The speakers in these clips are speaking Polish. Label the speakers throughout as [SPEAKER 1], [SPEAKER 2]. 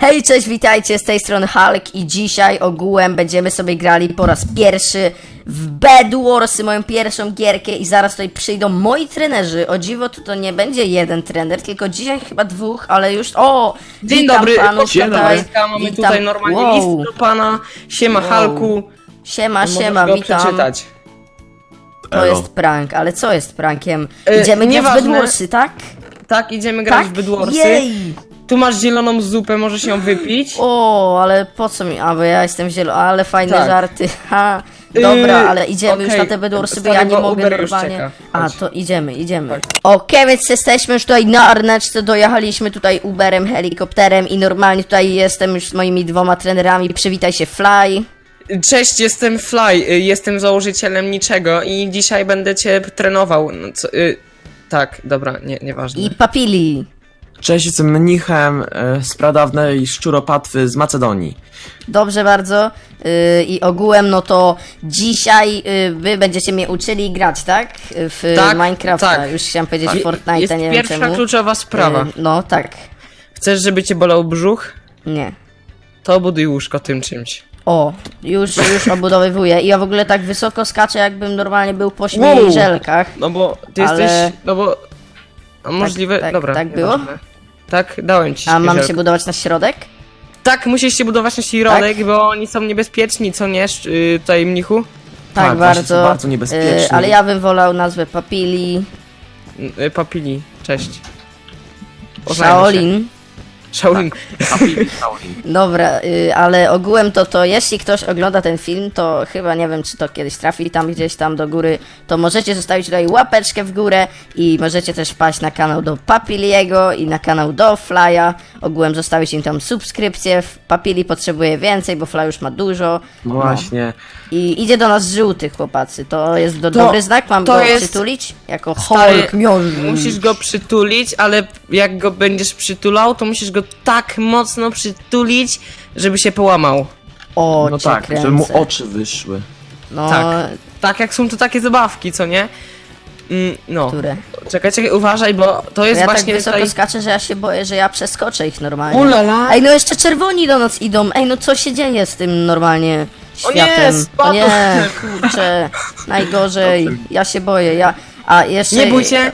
[SPEAKER 1] Hej, cześć, witajcie, z tej strony Hulk i dzisiaj ogółem będziemy sobie grali po raz pierwszy w Bed Warsy, moją pierwszą gierkę i zaraz tutaj przyjdą moi trenerzy. O dziwo, to, to nie będzie jeden trener, tylko dzisiaj chyba dwóch, ale już... O!
[SPEAKER 2] Dzień
[SPEAKER 1] witam
[SPEAKER 2] dobry,
[SPEAKER 1] panów
[SPEAKER 2] dzień
[SPEAKER 1] tutaj.
[SPEAKER 2] dobry. Mamy
[SPEAKER 1] witam-
[SPEAKER 2] tutaj normalnie
[SPEAKER 1] wow.
[SPEAKER 2] list do pana. Siema
[SPEAKER 1] Wow.
[SPEAKER 2] Halku.
[SPEAKER 1] Siema, siema, witam.
[SPEAKER 2] przeczytać.
[SPEAKER 1] To
[SPEAKER 3] Elo.
[SPEAKER 1] jest prank, ale co jest prankiem?
[SPEAKER 2] E,
[SPEAKER 1] Idziemy grać w Bed. Warsy, tak?
[SPEAKER 2] Tak, idziemy grać
[SPEAKER 1] Tak?
[SPEAKER 2] w Bydłorsy.
[SPEAKER 1] Jej!
[SPEAKER 2] Tu masz zieloną zupę, możesz ją wypić.
[SPEAKER 1] O, ale po co mi? A, bo ja jestem zielony, ale fajne
[SPEAKER 2] Tak.
[SPEAKER 1] żarty. Ha. Dobra,
[SPEAKER 2] Yy,
[SPEAKER 1] ale idziemy już
[SPEAKER 2] okej.
[SPEAKER 1] na te bedwarsy, bo ja
[SPEAKER 2] Stary,
[SPEAKER 1] nie
[SPEAKER 2] bo
[SPEAKER 1] mogę
[SPEAKER 2] Uber już
[SPEAKER 1] normalnie.
[SPEAKER 2] czeka.
[SPEAKER 1] A,
[SPEAKER 2] Chodź.
[SPEAKER 1] to idziemy, idziemy. Okej, więc jesteśmy już tutaj na Arneczce, dojechaliśmy tutaj Uberem, helikopterem i normalnie tutaj jestem już z moimi dwoma trenerami. Przywitaj się, Fly.
[SPEAKER 2] Cześć, jestem Fly, y, jestem założycielem niczego i dzisiaj będę cię trenował. No, co, y, tak, dobra, nie, nieważne.
[SPEAKER 1] I Papili.
[SPEAKER 3] Cześć, jestem mnichem e, z pradawnej szczuropatwy z Macedonii.
[SPEAKER 1] Dobrze bardzo. Yy, I ogółem, no to dzisiaj yy, wy będziecie mnie uczyli grać, tak? W
[SPEAKER 2] Tak,
[SPEAKER 1] Minecrafta.
[SPEAKER 2] tak.
[SPEAKER 1] Już chciałem powiedzieć
[SPEAKER 2] Tak.
[SPEAKER 1] Fortnite,
[SPEAKER 2] Jest
[SPEAKER 1] nie wiem
[SPEAKER 2] pierwsza
[SPEAKER 1] czemu.
[SPEAKER 2] kluczowa sprawa.
[SPEAKER 1] Yy, no tak.
[SPEAKER 2] Chcesz, żeby cię bolał brzuch?
[SPEAKER 1] Nie.
[SPEAKER 2] To buduj łóżko tym czymś.
[SPEAKER 1] O, już, już obudowywuję. I ja w ogóle tak wysoko skaczę, jakbym normalnie był po
[SPEAKER 2] Wow.
[SPEAKER 1] śmierzelkach.
[SPEAKER 2] No bo ty
[SPEAKER 1] Ale-
[SPEAKER 2] jesteś, no bo... A możliwe,
[SPEAKER 1] tak,
[SPEAKER 2] dobra.
[SPEAKER 1] tak było?
[SPEAKER 2] nieważne. Tak, dałem ci
[SPEAKER 1] A mam się budować na środek?
[SPEAKER 2] Tak, musisz się budować na środek,
[SPEAKER 1] Tak?
[SPEAKER 2] bo oni są niebezpieczni, co nie, sz- y, tutaj mnichu?
[SPEAKER 1] Tak,
[SPEAKER 3] Tak, właśnie są
[SPEAKER 1] bardzo.
[SPEAKER 3] bardzo niebezpieczni.
[SPEAKER 1] Yy, ale ja bym wolał nazwę Papili,
[SPEAKER 2] Y, Papili, cześć. Poznajmy się.
[SPEAKER 1] Shaolin.
[SPEAKER 2] Shaolin.
[SPEAKER 1] Dobra, y, ale ogółem to, to jeśli ktoś ogląda ten film, to chyba nie wiem, czy to kiedyś trafi tam gdzieś tam do góry, to możecie zostawić tutaj łapeczkę w górę i możecie też wpaść na kanał do Papiliego i na kanał do Flya. Ogółem zostawić im tam subskrypcję. Papili potrzebuje więcej, bo Fly już ma dużo.
[SPEAKER 3] No właśnie.
[SPEAKER 1] I idzie do nas żółty, chłopacy. To jest do,
[SPEAKER 2] To-
[SPEAKER 1] dobry znak? Mam
[SPEAKER 2] to
[SPEAKER 1] go
[SPEAKER 2] jest-
[SPEAKER 1] przytulić? Jako
[SPEAKER 2] Stary,
[SPEAKER 1] Hulk miąższ.
[SPEAKER 2] Musisz go przytulić, ale jak go będziesz przytulał, to musisz go tak mocno przytulić, żeby się połamał.
[SPEAKER 1] O,
[SPEAKER 3] No
[SPEAKER 1] cię
[SPEAKER 3] tak,
[SPEAKER 1] kręcę.
[SPEAKER 3] żeby mu oczy wyszły.
[SPEAKER 1] No,
[SPEAKER 2] Tak. Tak jak są to takie zabawki, co nie? Mm, no.
[SPEAKER 1] które?
[SPEAKER 2] Czekaj, czekaj, uważaj, bo to jest
[SPEAKER 1] Ja tak
[SPEAKER 2] właśnie
[SPEAKER 1] wysoko
[SPEAKER 2] tutaj...
[SPEAKER 1] skaczę, że ja się boję, że ja przeskoczę ich normalnie.
[SPEAKER 2] Ulala!
[SPEAKER 1] Ej, no jeszcze czerwoni do nas idą. Ej, no co się dzieje z tym normalnie
[SPEAKER 2] O nie,
[SPEAKER 1] światem?
[SPEAKER 2] spadł.
[SPEAKER 1] Nie, kurczę, najgorzej. Ja się boję, ja... A jeszcze...
[SPEAKER 2] Nie bój się!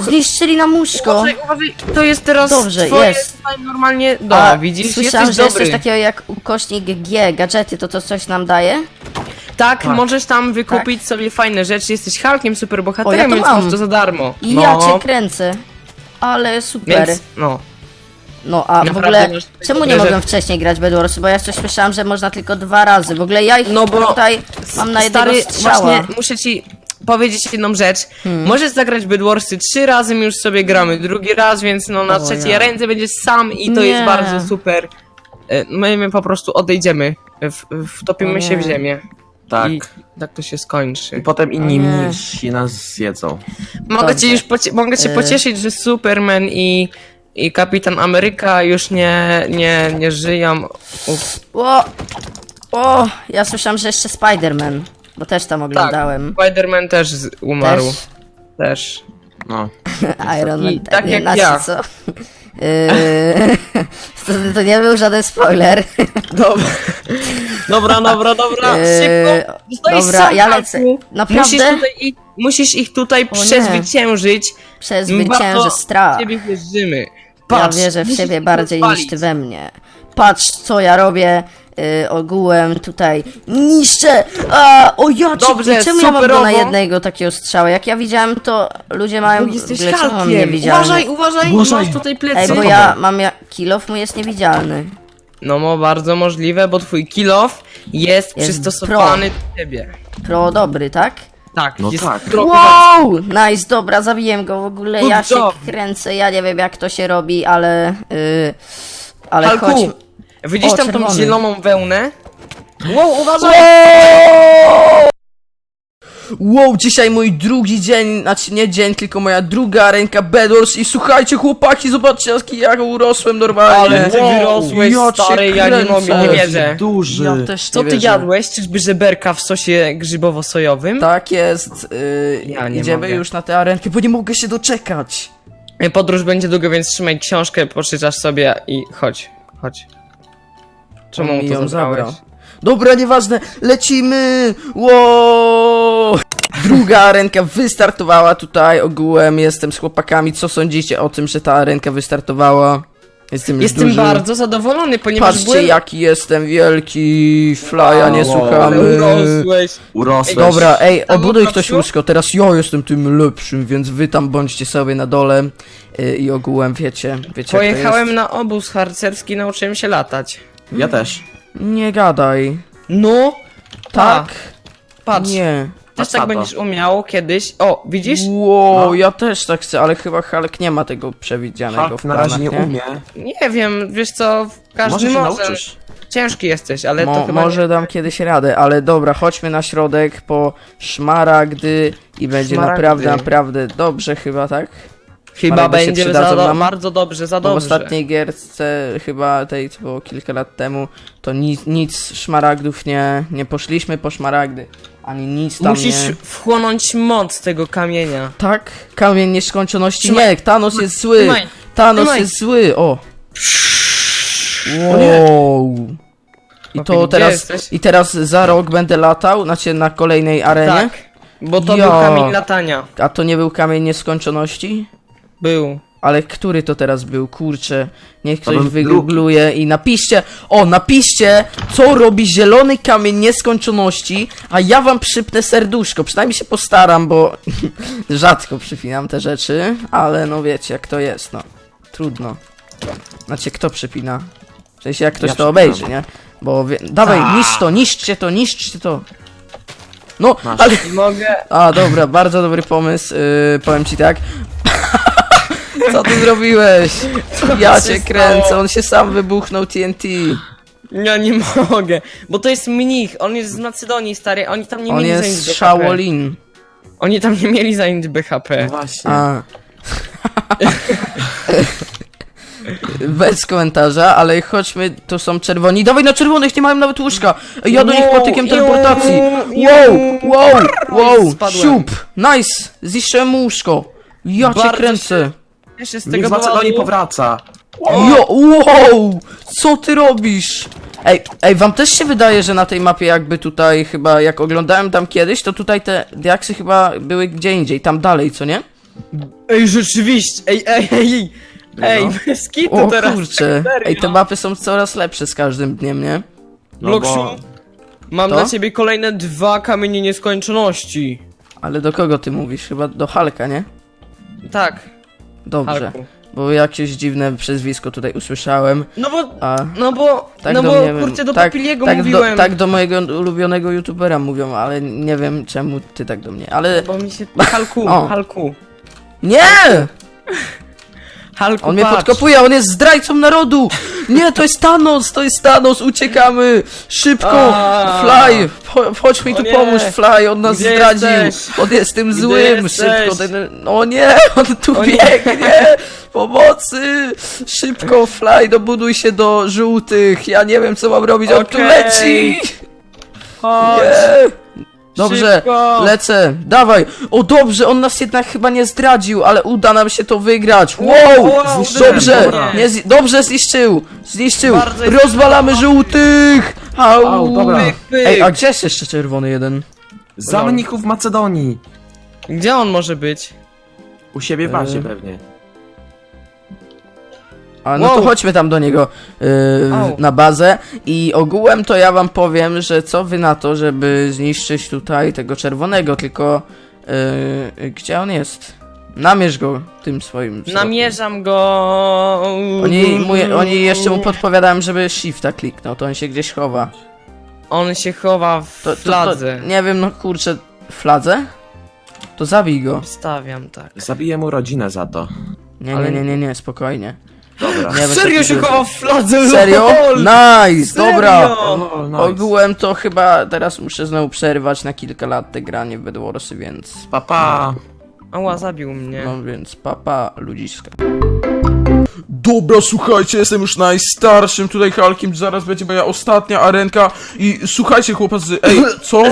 [SPEAKER 1] Zniszczyli nam łóżko.
[SPEAKER 2] Uważaj, uważaj, to jest teraz
[SPEAKER 1] Dobrze,
[SPEAKER 2] twoje
[SPEAKER 1] jest.
[SPEAKER 2] tutaj normalnie... No,
[SPEAKER 1] A,
[SPEAKER 2] widzisz,
[SPEAKER 1] Słyszałam,
[SPEAKER 2] jesteś
[SPEAKER 1] że jest
[SPEAKER 2] dobry.
[SPEAKER 1] coś takiego jak ukośnik G, gadżety, to to coś nam daje?
[SPEAKER 2] Tak,
[SPEAKER 3] Tak.
[SPEAKER 2] możesz tam wykupić sobie fajne rzeczy, jesteś Hulkiem,
[SPEAKER 1] O, ja
[SPEAKER 2] superbohaterem,
[SPEAKER 1] to
[SPEAKER 2] więc
[SPEAKER 1] mam.
[SPEAKER 2] masz to za darmo.
[SPEAKER 1] I
[SPEAKER 2] no,
[SPEAKER 1] ja cię kręcę. Ale super.
[SPEAKER 2] Więc, no.
[SPEAKER 1] No a w
[SPEAKER 2] Naprawdę
[SPEAKER 1] ogóle,
[SPEAKER 2] masz
[SPEAKER 1] czemu nie
[SPEAKER 2] dobre
[SPEAKER 1] mogłem
[SPEAKER 2] rzeczy.
[SPEAKER 1] wcześniej grać Bedwars? Bo ja coś słyszałam, że można tylko dwa razy. W ogóle ja ich
[SPEAKER 2] No bo
[SPEAKER 1] tutaj mam na jednego
[SPEAKER 2] Stary,
[SPEAKER 1] strzała.
[SPEAKER 2] Właśnie muszę ci powiedzieć jedną rzecz. Możesz zagrać Bydworsy trzy razy, my już sobie gramy drugi raz, więc no na
[SPEAKER 1] O,
[SPEAKER 2] trzeciej
[SPEAKER 1] ja.
[SPEAKER 2] ręce będziesz sam i to
[SPEAKER 1] Nie.
[SPEAKER 2] jest bardzo super. E, My, my po prostu odejdziemy, w, wtopimy się w ziemię.
[SPEAKER 3] Tak.
[SPEAKER 2] I tak to się skończy.
[SPEAKER 3] I potem inni
[SPEAKER 1] nie.
[SPEAKER 3] mniejsi nas zjedzą.
[SPEAKER 2] Mogę cię już pocie- mogę cię
[SPEAKER 1] Y.
[SPEAKER 2] pocieszyć, że Superman i, i Kapitan Ameryka już nie, nie, nie żyją. Ups.
[SPEAKER 1] O! O! Ja słyszałam, że jeszcze Spider-Man. Bo też tam oglądałem.
[SPEAKER 2] Spider-Man też z- umarł.
[SPEAKER 1] Też
[SPEAKER 2] Też.
[SPEAKER 3] No.
[SPEAKER 1] Iron Man.
[SPEAKER 2] I tak
[SPEAKER 1] nie,
[SPEAKER 2] jak
[SPEAKER 1] znaczy,
[SPEAKER 2] ja.
[SPEAKER 1] co? Yy, to, to nie był żaden spoiler.
[SPEAKER 2] Dobra. Dobra, dobra, dobra.
[SPEAKER 1] Eee,
[SPEAKER 2] Szybko. Zostajesz
[SPEAKER 1] dobra,
[SPEAKER 2] sam,
[SPEAKER 1] ja
[SPEAKER 2] Marku.
[SPEAKER 1] lecę. Naprawdę?
[SPEAKER 2] Musisz, tutaj ich, musisz ich tutaj
[SPEAKER 1] nie.
[SPEAKER 2] przezwyciężyć.
[SPEAKER 1] Przezwycięży
[SPEAKER 2] Bardzo
[SPEAKER 1] strach.
[SPEAKER 2] w ciebie wierzymy.
[SPEAKER 1] Ja
[SPEAKER 2] Patrz,
[SPEAKER 1] wierzę w
[SPEAKER 2] musisz
[SPEAKER 1] siebie
[SPEAKER 2] ich
[SPEAKER 1] bardziej
[SPEAKER 2] rozwalić.
[SPEAKER 1] niż ty we mnie. Patrz, co ja robię y, ogółem tutaj. Niszczę! A, o ja cię,
[SPEAKER 2] Dobrze,
[SPEAKER 1] czemu ja mam go na jednego takiego strzała? Jak ja widziałem, to ludzie mają...
[SPEAKER 2] Jesteś
[SPEAKER 1] w ogóle czemu mam
[SPEAKER 2] Hulkiem.
[SPEAKER 1] niewidzialny?
[SPEAKER 2] Uważaj, uważaj,
[SPEAKER 3] Uważaj.
[SPEAKER 2] masz tutaj
[SPEAKER 1] Ej,
[SPEAKER 2] plecy.
[SPEAKER 1] bo ja mam ja... Kilof mój jest niewidzialny.
[SPEAKER 2] No, no, bardzo możliwe, bo twój kill off jest,
[SPEAKER 1] Jest
[SPEAKER 2] przystosowany do ciebie.
[SPEAKER 1] Pro dobry, tak?
[SPEAKER 2] Tak,
[SPEAKER 3] No
[SPEAKER 2] jest
[SPEAKER 3] tak.
[SPEAKER 2] trochę
[SPEAKER 1] Wow! Nice, dobra, zabiłem go w ogóle.
[SPEAKER 2] Good
[SPEAKER 1] Ja się
[SPEAKER 2] job.
[SPEAKER 1] kręcę, ja nie wiem jak to się robi, ale... Y, ale
[SPEAKER 2] Halku,
[SPEAKER 1] chodź...
[SPEAKER 2] widzisz
[SPEAKER 1] O,
[SPEAKER 2] tam tą
[SPEAKER 1] czerwony.
[SPEAKER 2] zieloną wełnę? Wow, uważaj!
[SPEAKER 4] Wow, dzisiaj mój drugi dzień, znaczy nie dzień, tylko moja druga ręka Bedwars i słuchajcie chłopaki, zobaczcie jak urosłem normalnie.
[SPEAKER 2] Ale ty wyrosłeś,
[SPEAKER 4] ja cię
[SPEAKER 2] stary, ja nie
[SPEAKER 4] kręcę.
[SPEAKER 2] mogę, nie wierzę.
[SPEAKER 3] Duży.
[SPEAKER 4] Ja też
[SPEAKER 2] Co
[SPEAKER 4] nie
[SPEAKER 2] ty
[SPEAKER 4] wierzę.
[SPEAKER 2] jadłeś? Czyżby żeberka w sosie grzybowo-sojowym?
[SPEAKER 4] Tak jest, yy,
[SPEAKER 2] Ja nie
[SPEAKER 4] idziemy
[SPEAKER 2] mogę.
[SPEAKER 4] już na tę arenkę, bo nie mogę się doczekać.
[SPEAKER 2] Podróż będzie długa, więc trzymaj książkę, poczytasz sobie i chodź. Chodź. Czemu mu
[SPEAKER 5] mi
[SPEAKER 2] to
[SPEAKER 5] ją
[SPEAKER 2] zabrałeś?
[SPEAKER 5] zabrał? Dobra, nieważne, lecimy! Wow! Druga arenka wystartowała tutaj ogółem, jestem z chłopakami, co sądzicie o tym, że ta arenka wystartowała? Jestem już
[SPEAKER 2] Jestem
[SPEAKER 5] duży.
[SPEAKER 2] bardzo zadowolony, ponieważ
[SPEAKER 5] Patrzcie
[SPEAKER 2] byłem...
[SPEAKER 5] jaki jestem wielki, flya nie
[SPEAKER 3] Wow.
[SPEAKER 5] słuchamy.
[SPEAKER 2] Urosłeś.
[SPEAKER 3] Urosłeś.
[SPEAKER 5] Dobra, ej,
[SPEAKER 2] Tam
[SPEAKER 5] obuduj ktoś łóżko, teraz ja jestem tym lepszym, więc wy tam bądźcie sobie na dole y, i ogółem wiecie, wiecie jak to
[SPEAKER 2] Pojechałem
[SPEAKER 5] jest.
[SPEAKER 2] na obóz harcerski, nauczyłem się latać.
[SPEAKER 3] Ja też.
[SPEAKER 5] Nie gadaj.
[SPEAKER 2] No,
[SPEAKER 5] Tak?
[SPEAKER 2] patrz.
[SPEAKER 5] Nie.
[SPEAKER 2] Też
[SPEAKER 3] A co
[SPEAKER 2] tak
[SPEAKER 3] to?
[SPEAKER 2] będziesz umiał kiedyś. O, widzisz?
[SPEAKER 5] Wow,
[SPEAKER 3] No.
[SPEAKER 5] ja też tak chcę, ale chyba Hulk nie ma tego przewidzianego
[SPEAKER 3] Hulk
[SPEAKER 5] w
[SPEAKER 3] na
[SPEAKER 5] planach,
[SPEAKER 3] razie nie umie.
[SPEAKER 2] Nie wiem, wiesz co, każdy
[SPEAKER 3] Może się
[SPEAKER 2] może.
[SPEAKER 3] nauczysz.
[SPEAKER 2] Ciężki jesteś, ale
[SPEAKER 5] Mo-
[SPEAKER 2] to chyba
[SPEAKER 5] może dam kiedyś radę, ale dobra, chodźmy na środek po szmaragdy i będzie
[SPEAKER 2] Szmaragdy.
[SPEAKER 5] naprawdę, naprawdę dobrze chyba, tak?
[SPEAKER 2] Chyba
[SPEAKER 5] się
[SPEAKER 2] będzie za do,
[SPEAKER 5] nam?
[SPEAKER 2] bardzo dobrze, za
[SPEAKER 5] Bo w
[SPEAKER 2] dobrze.
[SPEAKER 5] ostatniej gierce, chyba tej, co było kilka lat temu, to nic, nic szmaragdów nie, nie poszliśmy po szmaragdy, ani nic tam
[SPEAKER 2] Musisz
[SPEAKER 5] nie...
[SPEAKER 2] wchłonąć moc tego kamienia.
[SPEAKER 5] Tak? Kamień nieskończoności?
[SPEAKER 2] Trzymaj.
[SPEAKER 5] Nie, Thanos jest zły!
[SPEAKER 2] Trzymaj.
[SPEAKER 5] Thanos
[SPEAKER 2] Trzymaj.
[SPEAKER 5] jest zły, o! Wow! I
[SPEAKER 2] Chłopie,
[SPEAKER 5] to
[SPEAKER 2] gdzie
[SPEAKER 5] teraz,
[SPEAKER 2] jesteś?
[SPEAKER 5] i teraz za rok będę latał, znaczy na kolejnej arenie,
[SPEAKER 2] Tak, bo to
[SPEAKER 5] Ja.
[SPEAKER 2] był kamień latania.
[SPEAKER 5] a to nie był kamień nieskończoności?
[SPEAKER 2] Był.
[SPEAKER 5] Ale który to teraz był? Kurczę, niech ktoś
[SPEAKER 3] był
[SPEAKER 5] wygoogluje i napiszcie, o napiszcie, co robi zielony kamień nieskończoności, a ja wam przypnę serduszko, przynajmniej się postaram, bo rzadko przypinam te rzeczy, ale no wiecie jak to jest, no, trudno. Znaczy, kto przypina? W sensie jak ktoś
[SPEAKER 3] Ja
[SPEAKER 5] to obejrzy, nie? Bo, wie... dawaj, niszcz to, niszczcie to, niszczcie to. No,
[SPEAKER 3] Masz.
[SPEAKER 5] ale...
[SPEAKER 2] Mogę.
[SPEAKER 5] A, dobra, bardzo dobry pomysł, yy, powiem ci tak. Co ty zrobiłeś? Ja
[SPEAKER 2] się
[SPEAKER 5] cię kręcę, on się sam wybuchnął TNT.
[SPEAKER 2] Ja nie mogę. Bo to jest mnich, on jest z Macedonii, stary. Oni tam nie
[SPEAKER 5] On
[SPEAKER 2] mieli za nic
[SPEAKER 5] jest
[SPEAKER 2] BHP.
[SPEAKER 5] Shaolin.
[SPEAKER 2] Oni tam nie mieli za nic
[SPEAKER 3] No
[SPEAKER 2] BHP.
[SPEAKER 3] właśnie.
[SPEAKER 5] A. Bez komentarza, ale chodźmy, tu są czerwoni. Dawaj na czerwonych, nie mają nawet łóżka. Ej, Ja do nich
[SPEAKER 2] Wow,
[SPEAKER 5] patykiem teleportacji.
[SPEAKER 2] iu,
[SPEAKER 5] Wow, wow, wow,
[SPEAKER 2] spadłem.
[SPEAKER 5] siup, nice, zniszczyłem łóżko. Ja cię
[SPEAKER 2] Bardzo
[SPEAKER 5] kręcę.
[SPEAKER 2] Ja się z
[SPEAKER 3] Nikt
[SPEAKER 2] tego
[SPEAKER 3] Macedonii
[SPEAKER 2] powodu-
[SPEAKER 3] powraca.
[SPEAKER 5] Jo, wow! Co ty robisz? Ej, ej, wam też się wydaje, że na tej mapie jakby tutaj chyba, jak oglądałem tam kiedyś, to tutaj te diaksy chyba były gdzie indziej, tam dalej, co nie?
[SPEAKER 2] Ej, rzeczywiście. Ej, ej, ej. Ej,
[SPEAKER 3] No.
[SPEAKER 2] bez kitu
[SPEAKER 5] O
[SPEAKER 2] teraz.
[SPEAKER 5] kurczę,
[SPEAKER 2] serio?
[SPEAKER 5] ej, te mapy są coraz lepsze z każdym dniem, nie?
[SPEAKER 3] No
[SPEAKER 2] Bloksiu,
[SPEAKER 3] bo...
[SPEAKER 2] mam
[SPEAKER 5] To?
[SPEAKER 2] dla ciebie kolejne dwa kamienie nieskończoności.
[SPEAKER 5] Ale do kogo ty mówisz? Chyba do Halka, nie?
[SPEAKER 2] Tak,
[SPEAKER 5] Dobrze,
[SPEAKER 2] Halku.
[SPEAKER 5] bo jakieś dziwne przezwisko tutaj usłyszałem,
[SPEAKER 2] No bo,
[SPEAKER 5] a...
[SPEAKER 2] no bo,
[SPEAKER 5] Tak
[SPEAKER 2] no
[SPEAKER 5] do
[SPEAKER 2] bo,
[SPEAKER 5] mnie,
[SPEAKER 2] kurczę, do
[SPEAKER 5] tak,
[SPEAKER 2] Papiliego
[SPEAKER 5] tak,
[SPEAKER 2] mówiłem.
[SPEAKER 5] Do, tak do mojego ulubionego youtubera mówią, ale nie wiem czemu ty tak do mnie, ale...
[SPEAKER 2] Bo mi się... Halku,
[SPEAKER 5] O.
[SPEAKER 2] Halku.
[SPEAKER 5] Nie!
[SPEAKER 2] Halku,
[SPEAKER 5] On mnie
[SPEAKER 2] patrz.
[SPEAKER 5] podkopuje, on jest zdrajcą narodu! Nie, to jest Thanos, to jest Thanos, uciekamy! Szybko!
[SPEAKER 2] A.
[SPEAKER 5] Fly! Cho- Chodź mi
[SPEAKER 2] O
[SPEAKER 5] tu
[SPEAKER 2] nie.
[SPEAKER 5] pomóż, Fly, on nas
[SPEAKER 2] Gdzie
[SPEAKER 5] zdradził!
[SPEAKER 2] jesteś?
[SPEAKER 5] On jest tym
[SPEAKER 2] Gdzie
[SPEAKER 5] złym!
[SPEAKER 2] jesteś?
[SPEAKER 5] Szybko, ten... O nie, on tu
[SPEAKER 2] O nie.
[SPEAKER 5] biegnie! Pomocy! Szybko, Fly, dobuduj się do żółtych! Ja nie wiem, co mam robić, on tu
[SPEAKER 2] Okej.
[SPEAKER 5] leci!
[SPEAKER 2] Chodź.
[SPEAKER 5] Nie! Dobrze,
[SPEAKER 2] Szybko.
[SPEAKER 5] lecę, dawaj! O dobrze, on nas jednak chyba nie zdradził, ale uda nam się to wygrać! Wow!
[SPEAKER 2] Wow,
[SPEAKER 3] zniszczyłem,
[SPEAKER 5] Dobrze,
[SPEAKER 3] dobra.
[SPEAKER 5] nie zi- dobrze zniszczył! Zniszczył!
[SPEAKER 2] Bardzo
[SPEAKER 5] Rozwalamy żółtych! Au!
[SPEAKER 3] Au, dobra.
[SPEAKER 2] Pyk, pyk.
[SPEAKER 5] Ej, a gdzie jest jeszcze czerwony jeden?
[SPEAKER 3] Za mnichów Macedonii.
[SPEAKER 2] Gdzie on może być?
[SPEAKER 3] U siebie w bazie
[SPEAKER 5] E.
[SPEAKER 3] pewnie.
[SPEAKER 5] A no to
[SPEAKER 2] Wow.
[SPEAKER 5] chodźmy tam do niego yy,
[SPEAKER 2] Au.
[SPEAKER 5] na bazę i ogółem to ja wam powiem, że co wy na to, żeby zniszczyć tutaj tego czerwonego, tylko yy, gdzie on jest? Namierz go tym swoim wzrokiem.
[SPEAKER 2] Namierzam go.
[SPEAKER 5] Oni, mój, oni jeszcze mu podpowiadałem, żeby shifta kliknął, to on się gdzieś chowa.
[SPEAKER 2] On się chowa w
[SPEAKER 5] To, to,
[SPEAKER 2] fladze.
[SPEAKER 5] to, nie wiem, no kurczę, fladze? To zabij go.
[SPEAKER 2] Stawiam tak.
[SPEAKER 3] Zabiję mu rodzinę za to.
[SPEAKER 5] Nie,
[SPEAKER 2] Ale-
[SPEAKER 5] nie, nie, nie, nie, spokojnie.
[SPEAKER 3] Dobra.
[SPEAKER 5] Nie
[SPEAKER 2] Serio się chowa w fladze?
[SPEAKER 5] Serio?
[SPEAKER 2] lol!
[SPEAKER 5] Nice,
[SPEAKER 2] Serio?
[SPEAKER 5] dobra.
[SPEAKER 3] O, nice.
[SPEAKER 5] Ogółem to chyba teraz muszę znowu przerwać na kilka lat te granie w Bedwarsy, więc...
[SPEAKER 3] Papa.
[SPEAKER 2] Ała, zabił mnie.
[SPEAKER 5] No więc papa ludziska. Dobra, słuchajcie, jestem już najstarszym tutaj Halkiem, zaraz będzie moja ostatnia arenka i słuchajcie chłopacy, ej, co?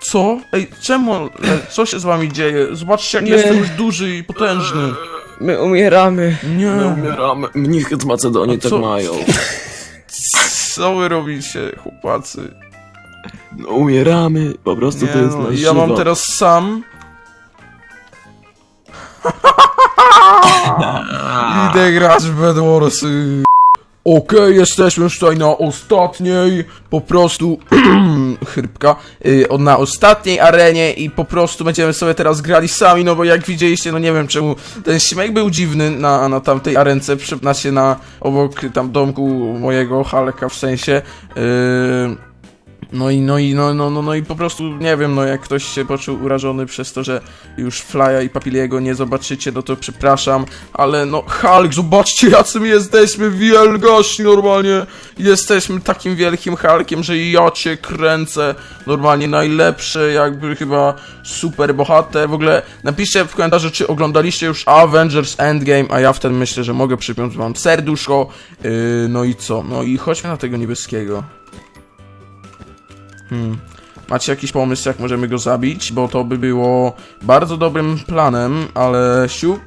[SPEAKER 5] Co? Ej, czemu? Co się z wami dzieje? Zobaczcie jak
[SPEAKER 2] Nie.
[SPEAKER 5] jestem już duży i potężny.
[SPEAKER 2] My umieramy.
[SPEAKER 5] Nie.
[SPEAKER 3] My umieramy. Mnichy z Macedonii
[SPEAKER 5] A
[SPEAKER 3] tak
[SPEAKER 5] co?
[SPEAKER 3] mają.
[SPEAKER 5] Co wy robicie, chłopacy?
[SPEAKER 3] No umieramy, po prostu
[SPEAKER 5] Nie,
[SPEAKER 3] to jest
[SPEAKER 5] no,
[SPEAKER 3] nasz
[SPEAKER 5] ja mam
[SPEAKER 3] żywot.
[SPEAKER 5] teraz sam. Idę grać w Bedwarsy. Okej, jesteśmy już tutaj na ostatniej, po prostu, chrypka, y, o- na ostatniej arenie i po prostu będziemy sobie teraz grali sami, no bo jak widzieliście, no nie wiem czemu ten śmiech był dziwny na, na tamtej arence, przypna na obok tam domku mojego Halka w sensie, yy, no i, no i, no, no, no, no i po prostu, nie wiem, no jak ktoś się poczuł urażony przez to, że już Flya i Papiliego nie zobaczycie, no to przepraszam, ale no Hulk, zobaczcie jacy my jesteśmy wielgości normalnie, jesteśmy takim wielkim Hulkiem, że ja cię kręcę, normalnie. Najlepszy, jakby chyba super bohater, w ogóle napiszcie w komentarzu, czy oglądaliście już Avengers Endgame, a ja wtedy myślę, że mogę przypiąć wam serduszko, yy, no i co, no i chodźmy na tego niebieskiego. Hmm. Macie jakiś pomysł, jak możemy go zabić? Bo to by było bardzo dobrym planem, ale siup.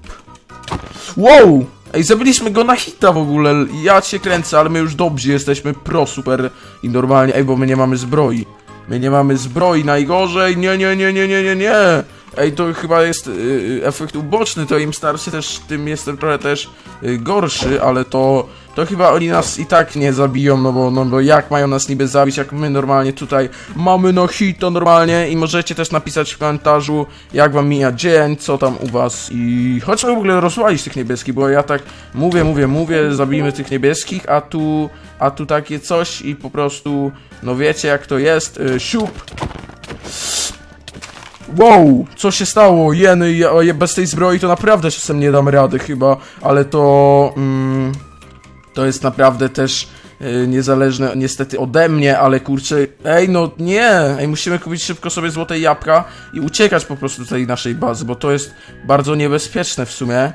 [SPEAKER 5] Wow! Ej, zabiliśmy go na hita w ogóle. Ja cię kręcę, ale my już dobrzy jesteśmy pro super i normalnie. Ej, bo my nie mamy zbroi. My nie mamy zbroi, najgorzej. Nie, nie, nie, nie, nie, nie, nie. Ej, to chyba jest y, y, efekt uboczny, to im starszy też, tym jestem trochę też y, gorszy, ale to, to chyba oni nas i tak nie zabiją, no bo, no bo jak mają nas niby zabić, jak my normalnie tutaj mamy no hito normalnie i możecie też napisać w komentarzu, jak wam mija dzień, co tam u was i chodźmy w ogóle rozwalić tych niebieskich, bo ja tak mówię, mówię, mówię, zabijmy tych niebieskich, a tu, a tu takie coś i po prostu, no wiecie jak to jest, y, siup, Wow, co się stało? Jeny, ja bez tej zbroi to naprawdę czasem nie dam rady chyba, ale to... Mm, to jest naprawdę też y, niezależne niestety ode mnie, ale kurczę... Ej, no nie! Ej, musimy kupić szybko sobie złote jabłka i uciekać po prostu z tej naszej bazy, bo to jest bardzo niebezpieczne w sumie.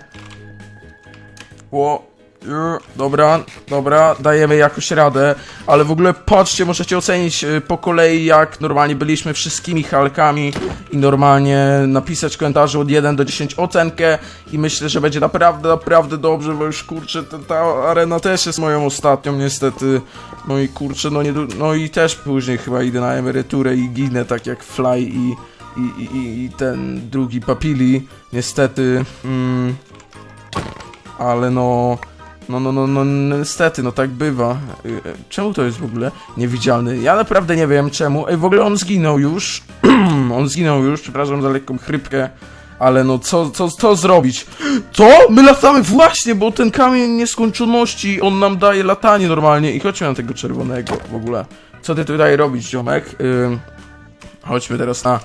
[SPEAKER 5] O, y, dobra, dobra, dajemy jakoś radę, ale w ogóle patrzcie, możecie ocenić y, po kolei, jak normalnie byliśmy wszystkimi Halkami i normalnie napisać w komentarzu od 1 do 10 ocenkę i myślę, że będzie naprawdę, naprawdę dobrze, bo już kurczę, ta, ta arena też jest moją ostatnią niestety, no i kurczę, no, nie, no i też później chyba idę na emeryturę i ginę tak jak Fly i, i, i, i ten drugi Papili, niestety, mm, ale no... No, no, no, no, niestety, no tak bywa. Y, y, Czemu to jest w ogóle niewidzialny? Ja naprawdę nie wiem czemu. Ej, w ogóle on zginął już. on zginął już, przepraszam za lekką chrypkę. Ale no, co, co, co zrobić? Co? My latamy właśnie, bo ten kamień nieskończoności, on nam daje latanie normalnie. I chodźmy na tego czerwonego w ogóle. Co ty tutaj robisz, ziomek? Ym, chodźmy teraz na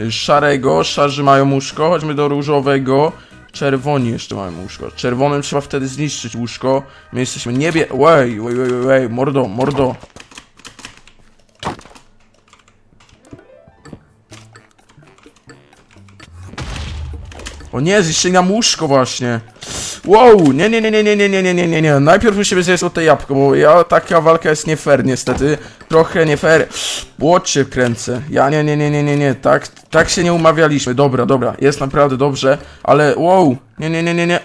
[SPEAKER 5] y, szarego. Szarzy mają łóżko. Chodźmy do różowego. Czerwoni jeszcze mamy łóżko. Czerwonym trzeba wtedy zniszczyć łóżko. My jesteśmy niebie... Wej, wej, wej, wej, mordo, mordo. O nie, zniszczyli nam łóżko właśnie. Wow, nie, nie, nie, nie, nie, nie, nie, nie, nie, nie. Najpierw musimy zjeść złote jabłko, bo ja, taka walka jest nie fair niestety. Trochę nie fair. Błot kręcę. Ja nie, nie, nie, nie, nie, nie, tak, tak się nie umawialiśmy. Dobra, dobra, jest naprawdę dobrze, ale wow, nie, nie, nie, nie, nie.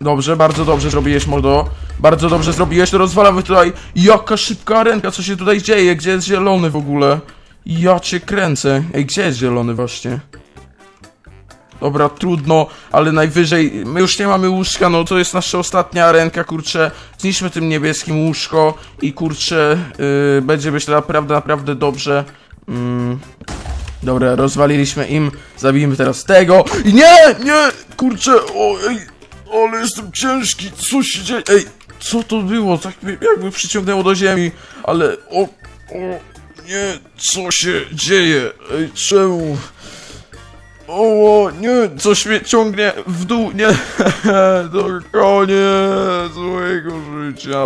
[SPEAKER 5] Dobrze, bardzo dobrze zrobiłeś, mordo. Bardzo dobrze zrobiłeś, to rozwalamy tutaj. Jaka szybka ręka, co się tutaj dzieje? Gdzie jest zielony w ogóle? Ja cię kręcę. Ej, gdzie jest zielony właśnie? Dobra, trudno, ale najwyżej, my już nie mamy łóżka, no to jest nasza ostatnia ręka, kurczę, zniszczmy tym niebieskim łóżko i kurczę, yy, będzie myślę naprawdę, naprawdę dobrze. Mm. Dobra, rozwaliliśmy im, zabijmy teraz tego. I nie, nie, kurczę, o, ej, ale jestem ciężki, co się dzieje, ej, co to było, tak jakby przyciągnęło do ziemi, ale, o, o, nie, co się dzieje, ej, czemu... O, nie, coś mnie ciągnie w dół, nie, to koniec mojego życia.